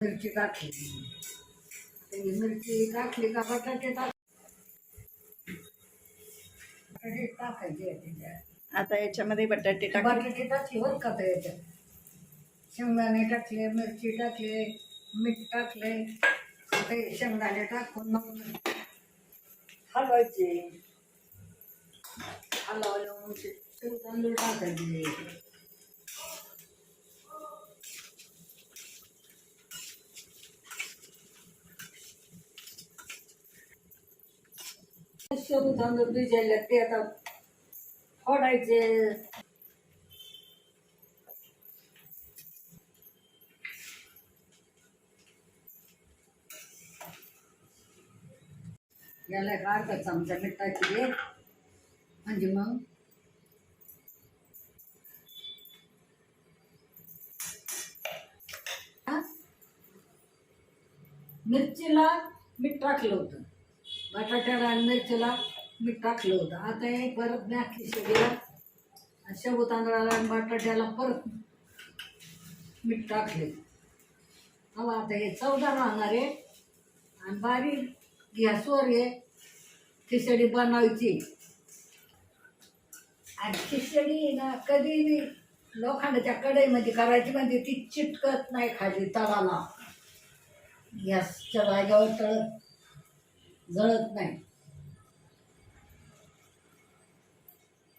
मिरची टाकली ती मिरची टाकली का बटाटे टाक बटाटे टाकायचे आता याच्यामध्ये बटाटे टाक बटाटे टाकले बरं का याच्यात? शेंगदाणे टाकले मिरची टाकले मीठ टाकले. हे शेंगदाणे टाकून मग हलवायचे. हलवले ते ते तांदूळ टाकायचे. शेबू तांदूळ भिजायला ते आता फोडायचे. याला एक अर्धा चमचा मिठाची घे म्हणजे मग? मिरचीला मीठ टाकलं होतं. बटाट्याला आणि मिरचीला मीठ टाकलं होतं. आता हे परत मी खिचडीला शेबू तांदळाला आणि बटाट्याला परत मीठ टाकले. हवा आता हे चवदार राहणार आहे. आणि बारीक गॅसवर हे. खिचडी बनवायची. आणि खिचडी ना कधी मी लोखंडाच्या कढईमध्ये करायची म्हणजे ती चिटकत नाही खाली तळाला. गॅसच्या जागेवर तळत जळत नाही.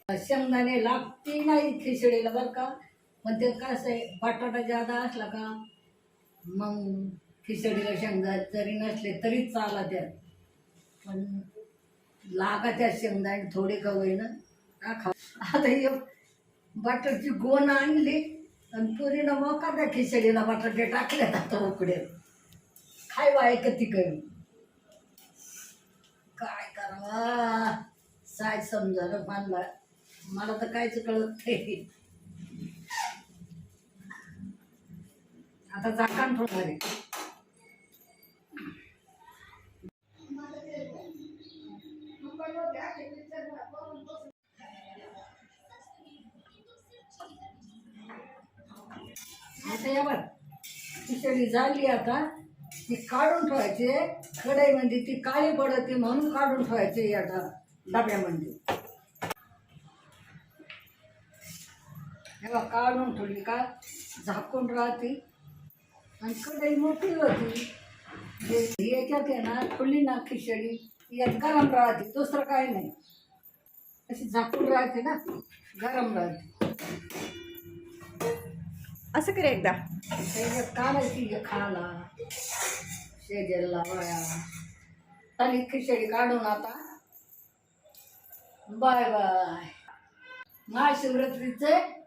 शेंगदाणे लागते नाही खिचडीला बरं का? पण ते कसं आहे बटाटा जादा असला का? मग खिचडीला शेंगदा जरी नसले तरी चाला त्यात. पण लागाच्या शेंगदाणे थोडे का होईना? टाका आता हे बटरची गोण आणली आणि पुरीनं मोका त्या खिचडीला बटाटे टाकले आता उकडे खाय बाय कधी कमी काय करावा? साय समजा मला मला तर काहीच कळत नाही. आता जाकान ठेवणार आहे आता या बघ. खिचडी झाली आता. ती काढून ठेवायची. कढईमध्ये ती काळी पडते म्हणून काढून ठेवायची या डब्यामध्ये. हे बघ काढून ठेवली का झाकून राहते. आणि कढई मोठी होती. याच्यात आहे ना खुली ना खिचडी यात गरम राहते. दुसरं काही नाही. अशी झाकून राहते ना गरम राहते. असं कर एकदा. काढायची हे खाला शेजेला वया आणि खिचडी काढून आता. Bye bye. महाशिवरात्रीचे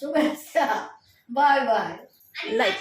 शुभेच्छा. Bye bye. लाईक